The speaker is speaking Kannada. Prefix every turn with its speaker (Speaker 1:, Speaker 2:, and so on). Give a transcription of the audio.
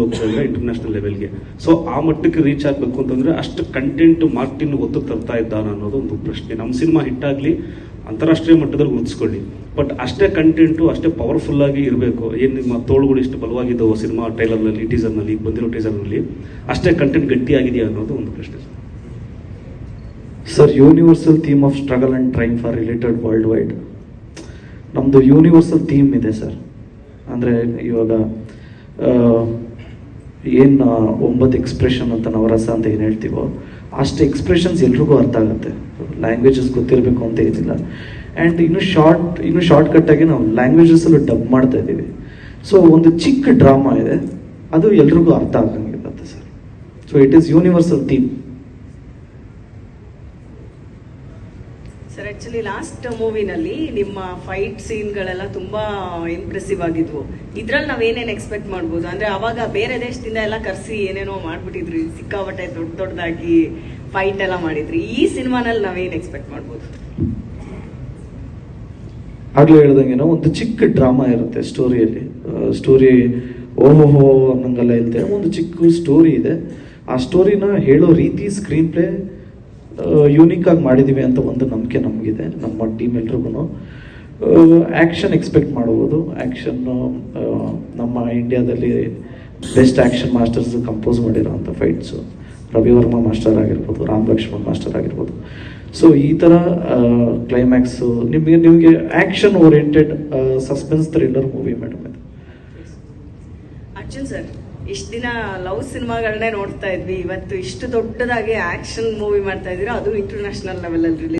Speaker 1: ಇಂಟರ್ನ್ಯಾಷನಲ್ ಲೆವೆಲ್ಗೆ ಸೊ ಆ ಮಟ್ಟಕ್ಕೆ ರೀಚ್ ಆಗಬೇಕು ಅಂತಂದ್ರೆ ಅಷ್ಟು ಕಂಟೆಂಟ್ ಮಾರ್ಟಿನ್ ಒತ್ತು ತರ್ತಾ ಇದ್ದಾನ ಅನ್ನೋದು ಒಂದು ಪ್ರಶ್ನೆ. ನಮ್ಮ ಸಿನಿಮಾ ಹಿಟ್ ಆಗಲಿ, ಅಂತಾರಾಷ್ಟ್ರೀಯ ಮಟ್ಟದಲ್ಲಿ ಗುರುತಿಸ್ಕೊಳ್ಳಿ. ಬಟ್ ಅಷ್ಟೇ ಕಂಟೆಂಟು ಅಷ್ಟೇ ಪವರ್ಫುಲ್ ಆಗಿ ಇರಬೇಕು. ಏನು ನಿಮ್ಮ ತೋಳುಗಳು ಇಷ್ಟು ಬಲವಾಗಿದ್ದವು ಸಿನಿಮಾ ಟ್ರೈಲರ್ನಲ್ಲಿ ಟೀಸರ್ನಲ್ಲಿ ಬಂದಿರೋ ಟೀಸರ್ನಲ್ಲಿ ಅಷ್ಟೇ ಕಂಟೆಂಟ್ ಗಟ್ಟಿಯಾಗಿದೆಯಾ ಅನ್ನೋದು ಒಂದು ಪ್ರಶ್ನೆ
Speaker 2: sir. Universal theme of struggle and train for related world wide ನಮ್ಮದು ಯೂನಿವರ್ಸಲ್ ಥೀಮ್ ಇದೆ ಸರ್ ಅಂದರೆ ಇವಾಗ ಏನು ಒಂಬತ್ತು ಎಕ್ಸ್ಪ್ರೆಷನ್ ಅಂತ ನವರಸ ಅಂತ ಏನು ಹೇಳ್ತೀವೋ, ಅಷ್ಟು ಎಕ್ಸ್ಪ್ರೆಷನ್ಸ್ ಎಲ್ರಿಗೂ ಅರ್ಥ ಆಗುತ್ತೆ. ಲ್ಯಾಂಗ್ವೇಜಸ್ ಗೊತ್ತಿರಬೇಕು ಅಂತ ಏನಿಲ್ಲ. ಆ್ಯಂಡ್ ಇನ್ನು ಶಾರ್ಟ್ ಇನ್ನು ಶಾರ್ಟ್ ಕಟ್ಟಾಗಿ ನಾವು ಲ್ಯಾಂಗ್ವೇಜಸ್ಸಲ್ಲೂ ಡಬ್ ಮಾಡ್ತಾ ಇದ್ದೀವಿ. ಸೊ ಒಂದು ಚಿಕ್ಕ ಡ್ರಾಮಾ ಇದೆ. ಅದು ಎಲ್ರಿಗೂ ಅರ್ಥ ಆಗಂಗಿರುತ್ತೆ sir. So it is universal theme
Speaker 3: sir actually last ಮೂವಿನಲ್ಲಿ ನಿಮ್ಮ ಫೈಟ್ ಸೀನ್ಗಳೆಲ್ಲ ತುಂಬಾ ಇಂಪ್ರೆಸಿವ್ ಆಗಿದ್ವು. ಇದ್ರಲ್ಲಿ ನಾವ್ ಏನೇನ್ ಎಕ್ಸ್ಪೆಕ್ಟ್ ಮಾಡ್ಬೋದು? ಅಂದ್ರೆ ಅವಾಗ ಬೇರೆ ದೇಶದಿಂದ ಎಲ್ಲ ಕರ್ಸಿ ಏನೇನೋ ಮಾಡ್ಬಿಟ್ಟಿದ್ರಿ. ಸಿಕ್ಕಾಪಟ್ಟೆ ದೊಡ್ಡ ದೊಡ್ಡದಾಗಿ ಫೈಟ್ ಎಲ್ಲ ಮಾಡಿದ್ರಿ. ಈ ಸಿನಿಮಾನಲ್ಲಿ ನಾವೇನ್ ಎಕ್ಸ್ಪೆಕ್ಟ್ ಮಾಡ್ಬೋದು?
Speaker 2: ಆಗ್ಲೇ ಹೇಳ್ದಂಗೆನೋ ಒಂದು ಚಿಕ್ಕ ಡ್ರಾಮಾ ಇರುತ್ತೆ ಸ್ಟೋರಿಯಲ್ಲಿ ಸ್ಟೋರಿ ಓಹೋಹೋ ಅನ್ನಂಗೆಲ್ಲ ಇಲ್ದೆ, ಒಂದು ಚಿಕ್ಕ ಸ್ಟೋರಿ ಇದೆ. ಆ ಸ್ಟೋರಿನ ಹೇಳೋ ರೀತಿ ಸ್ಕ್ರೀನ್ ಪ್ಲೇ ಯೂನಿಕ್ ಆಗಿ ಮಾಡಿದೀವಿ ಅಂತ ಒಂದು ನಂಬಿಕೆ ನಮಗಿದೆ. ನಮ್ಮ ಟೀಮ್ ಎಲ್ರಿಗೂ ಆ್ಯಕ್ಷನ್ ಎಕ್ಸ್ಪೆಕ್ಟ್ ಮಾಡುವುದು ಆ್ಯಕ್ಷನ್ನು ನಮ್ಮ ಇಂಡಿಯಾದಲ್ಲಿ ಬೆಸ್ಟ್ ಆ್ಯಕ್ಷನ್ ಮಾಸ್ಟರ್ಸ್ ಕಂಪೋಸ್ ಮಾಡಿರೋಂಥ ಫೈಟ್ಸು ರವಿವರ್ಮ ಮಾಸ್ಟರ್ ಆಗಿರ್ಬೋದು, ರಾಮ್ ಲಕ್ಷ್ಮಣ್ ಮಾಸ್ಟರ್ ಆಗಿರ್ಬೋದು. ಸೊ ಈ ಥರ ಕ್ಲೈಮ್ಯಾಕ್ಸು ನಿಮಗೆ ನಿಮಗೆ action oriented suspense thriller movie madam ಇದು.
Speaker 3: ಸರ್ ಇಷ್ಟ ದಿನ ಲವ್ ಸಿನಿಮಾಗಳನ್ನೇ ನೋಡ್ತಾ ಇದ್ವಿ. ಇವತ್ತು ಇಷ್ಟು ದೊಡ್ಡದಾಗಿ ಆಕ್ಷನ್ ಮೂವಿ ಮಾಡ್ತಾ ಇದ್ದೀರಾ, ಅದು ಇಂಟರ್ನ್ಯಾಷನಲ್ ಲೆವೆಲ್ ಅಲ್ಲಿ